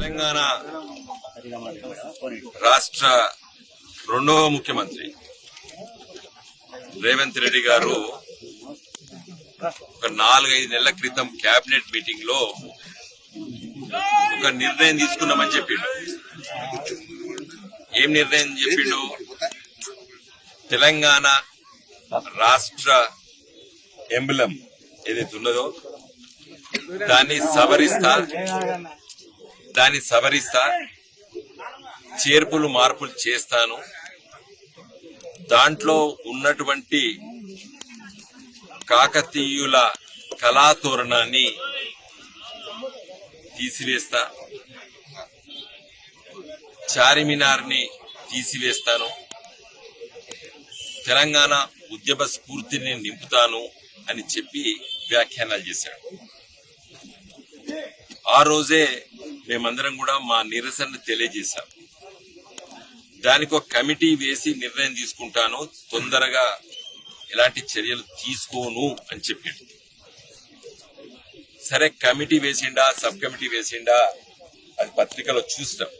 తెలంగాణ రాష్ట్ర రెండవ ముఖ్యమంత్రి రేవంత్ రెడ్డి గారు ఒక నాలుగైదు నెలల క్రితం కేబినెట్ మీటింగ్లో ఒక నిర్ణయం తీసుకున్నామని చెప్పిండు. ఏం నిర్ణయం చెప్పిండు? తెలంగాణ రాష్ట్ర ఎంబులం ఏదైతే ఉన్నదో దాన్ని సవరిస్తా దాన్ని సవరిస్తా చేర్పులు మార్పులు చేస్తాను. దాంట్లో ఉన్నటువంటి కాకతీయుల కళాతోరణాన్ని తీసివేస్తా. చారిమినార్ని తీసివేస్తాను. తెలంగాణ ఉద్యమ స్ఫూర్తిని నింపుతాను అని చెప్పి వ్యాఖ్యానాలు చేశాడు. ఆ రోజే మేమందరం కూడా మా నిరసన తెలియజేశాం. దానికి ఒక కమిటీ వేసి నిర్ణయం తీసుకుంటాను. తొందరగా ఎలాంటి చర్యలు తీసుకోను అని చెప్పాడు. సరే కమిటీ వేసిండా సబ్ కమిటీ వేసిండా అది పత్రికలో చూస్తాం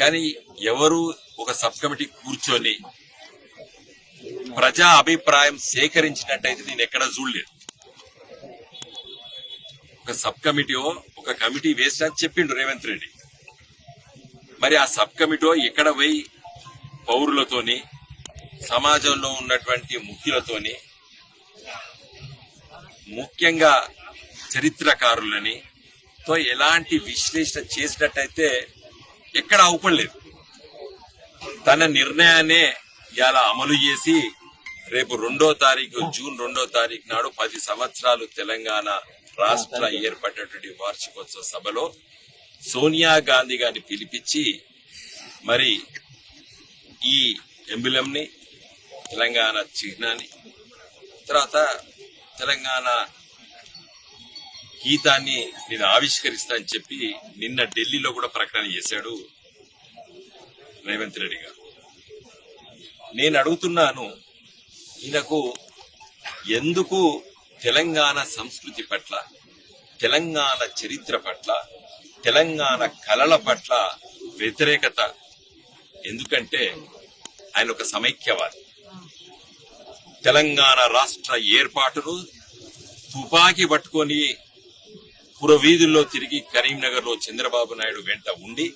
కానీ ఎవరు ఒక సబ్ కమిటీ కూర్చొని ప్రజా అభిప్రాయం సేకరించినట్టయితే నేను ఎక్కడ చూడలేదు. ఒక సబ్ కమిటీ ఒక కమిటీ వేసినా చెప్పిండు రేవంత్ రెడ్డి. మరి ఆ సబ్ కమిటీ ఎక్కడ పోయి పౌరులతోని సమాజంలో ఉన్నటువంటి ముఖ్యులతోని ముఖ్యంగా చరిత్రకారులని తో ఎలాంటి విశ్లేషణ చేసినట్టయితే ఎక్కడ అవపడలేదు తన నిర్ణయాన్నే ఇలా అమలు చేసి రేపు రెండో తారీఖు జూన్ రెండో తారీఖు నాడు పది సంవత్సరాలు తెలంగాణ రాష్ట్ర ఏర్పడినటువంటి వార్షికోత్సవ సభలో సోనియా గాంధీ గారిని పిలిపించి మరి ఈ ఎంబులం ని తెలంగాణ చిహ్నాన్ని తర్వాత తెలంగాణ గీతాన్ని నేను ఆవిష్కరిస్తా అని చెప్పి నిన్న ఢిల్లీలో కూడా ప్రకటన చేశాడు రేవంత్ రెడ్డి గారు. నేను అడుగుతున్నాను ఈయనకు ఎందుకు తెలంగాణ సంస్కృతి పట్ల తెలంగాణ చరిత్ర పట్ల తెలంగాణ కళల పట్ల వ్యతిరేకత. ఎందుకంటే ఆయన ఒక సమైక్యవాది. తెలంగాణ రాష్ట్ర ఏర్పాటును తుపాకీ పట్టుకొని పురవీధుల్లో తిరిగి కరీంనగర్లో చంద్రబాబు నాయుడు వెంట ఉండి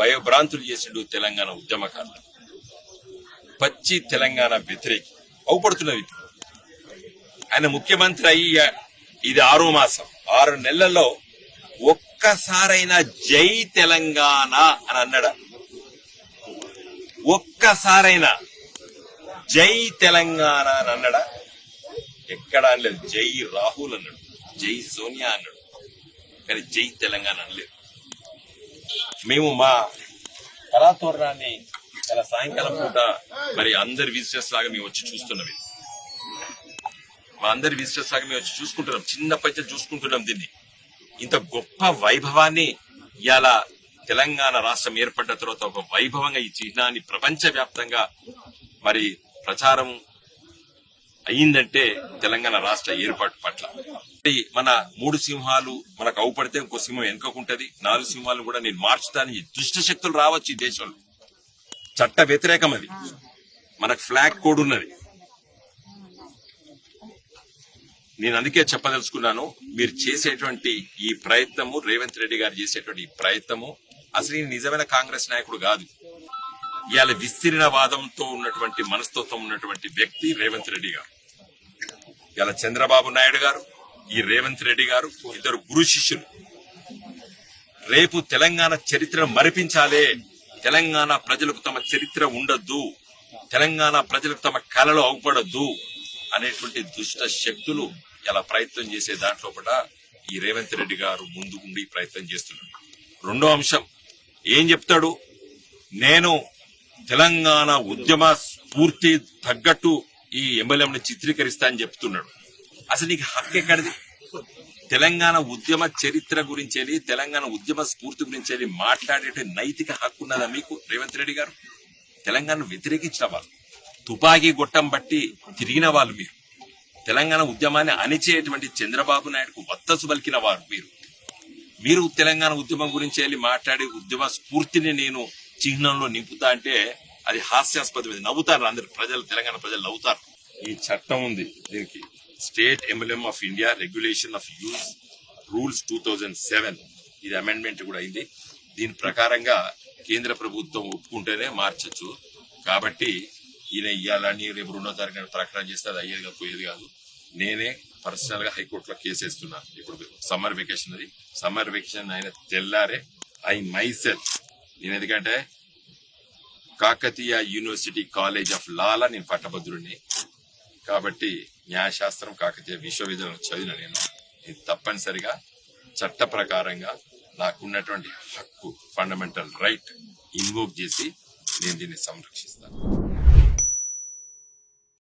భయభ్రాంతులు చేసిండు తెలంగాణ ఉద్యమకారులు. పచ్చి తెలంగాణ వ్యతిరేకి. అవుపడుతున్నవి. ఇప్పుడు. ఆయన ముఖ్యమంత్రి అయ్యి ఇది ఆరో మాసం. ఆరు నెలల్లో ఒక్కసారైనా జై తెలంగాణ అని అన్నాడు. ఒక్కసారైనా జై తెలంగాణ అని అన్నాడా? ఎక్కడ అనలేదు. జై రాహుల్ అన్నాడు. జై సోనియా అన్నాడు. కానీ జై తెలంగాణ అనలేదు. మేము మా కళాతోరణాన్ని చాలా సాయంకాలం పూట మరి అందరి విజిటర్స్ లాగా మేము వచ్చి చూస్తున్నాం. మా అందరి విజిటర్స్ లాగా మేము వచ్చి చూసుకుంటున్నాం. చిన్నప్పటి చూసుకుంటున్నాం దీన్ని. ఇంత గొప్ప వైభవాన్ని ఇవాళ తెలంగాణ రాష్ట్రం ఏర్పడ్డ తర్వాత ఒక వైభవంగా ఈ చిహ్నాన్ని ప్రపంచ వ్యాప్తంగా మరి ప్రచారం అయ్యిందంటే తెలంగాణ రాష్ట్ర ఏర్పాటు పట్ల. మన మూడు సింహాలు మనకు అవుపడితే ఇంకో సింహం వెనుకకుంటది. నాలుగు సింహాలు కూడా నేను మార్చుతానని దుష్ట శక్తులు రావచ్చు ఈ దేశంలో. చట్ట వ్యతిరేకం అది. మనకు ఫ్లాగ్ కోడ్ ఉన్నది. నేను అందుకే చెప్పదలుచుకున్నాను మీరు చేసేటువంటి ఈ ప్రయత్నము రేవంత్ రెడ్డి గారు చేసేటువంటి ఈ ప్రయత్నము అసలు ఈయన నిజమైన కాంగ్రెస్ నాయకుడు కాదు. ఇవాళ విస్తీర్ణవాదంతో ఉన్నటువంటి మనస్తత్వం ఉన్నటువంటి వ్యక్తి రేవంత్ రెడ్డి గారు. ఇవాళ చంద్రబాబు నాయుడు గారు ఈ రేవంత్ రెడ్డి గారు ఇద్దరు గురు శిష్యులు. రేపు తెలంగాణ చరిత్ర మరిపించాలే. తెలంగాణ ప్రజలకు తమ చరిత్ర ఉండద్దు. తెలంగాణ ప్రజలకు తమ కళలు అవుపడొద్దు. అనేటువంటి దుష్ట శక్తులు ఇలా ప్రయత్నం చేసే దాంట్లో కూడా ఈ రేవంత్ రెడ్డి గారు ముందు ఉండి ప్రయత్నం చేస్తున్నాడు రెండో అంశం ఏం చెప్తాడు? నేను తెలంగాణ ఉద్యమ స్ఫూర్తి తగ్గట్టు ఈ ఎమ్మెల్యేని చిత్రీకరిస్తా అని చెప్తున్నాడు. అసలు నీకు హక్కు ఎక్కడిది? తెలంగాణ ఉద్యమ చరిత్ర గురించి తెలంగాణ ఉద్యమ స్ఫూర్తి గురించి మాట్లాడేట నైతిక హక్కు ఉన్నదా మీకు రేవంత్ రెడ్డి గారు? తెలంగాణ వ్యతిరేకించిన వాళ్ళు తుపాకీ గొట్టం బట్టి తిరిగిన వాళ్ళు మీరు. తెలంగాణ ఉద్యమాన్ని అణిచేటువంటి చంద్రబాబు నాయుడుకు వత్తసు పలికిన వారు మీరు. మీరు తెలంగాణ ఉద్యమం గురించి వెళ్ళి మాట్లాడి ఉద్యమ స్ఫూర్తిని నేను చిహ్నంలో నింపుతా అంటే అది హాస్యాస్పదం నవ్వుతారు అందరు. ప్రజలు తెలంగాణ ప్రజలు నవ్వుతారు. ఈ చట్టం ఉంది దీనికి. State MLM of India regulation of use rules two thousand seven. ఇది అమెండ్మెంట్ కూడా అయింది. దీని ప్రకారంగా కేంద్ర ప్రభుత్వం ఒప్పుకుంటేనే మార్చచ్చు. కాబట్టి ఈయన ఇయ్యాలని రేపు రెండో తారీఖు ప్రకటన చేస్తే అది అయ్యేది కాదు పోయేది కాదు. నేనే పర్సనల్గా హైకోర్టులో కేసు వేస్తున్నాను ఇప్పుడు సమ్మర్ వెకేషన్ అది. సమ్మర్ వెకేషన్ అయిన తెల్లారే ఐ మై సెల్ఫ్ నేను ఎందుకంటే కాకతీయ యూనివర్సిటీ కాలేజ్ ఆఫ్ లాలా నేను పట్టభద్రుడిని. కాబట్టి న్యాయశాస్త్రం కాకతీయ విశ్వవిద్యాలయం చదివిన నేను. ఇది తప్పనిసరిగా చట్ట ప్రకారంగా నాకున్నటువంటి హక్కు ఫండమెంటల్ రైట్ ఇన్వోక్ చేసి నేను దీన్ని సంరక్షిస్తాను.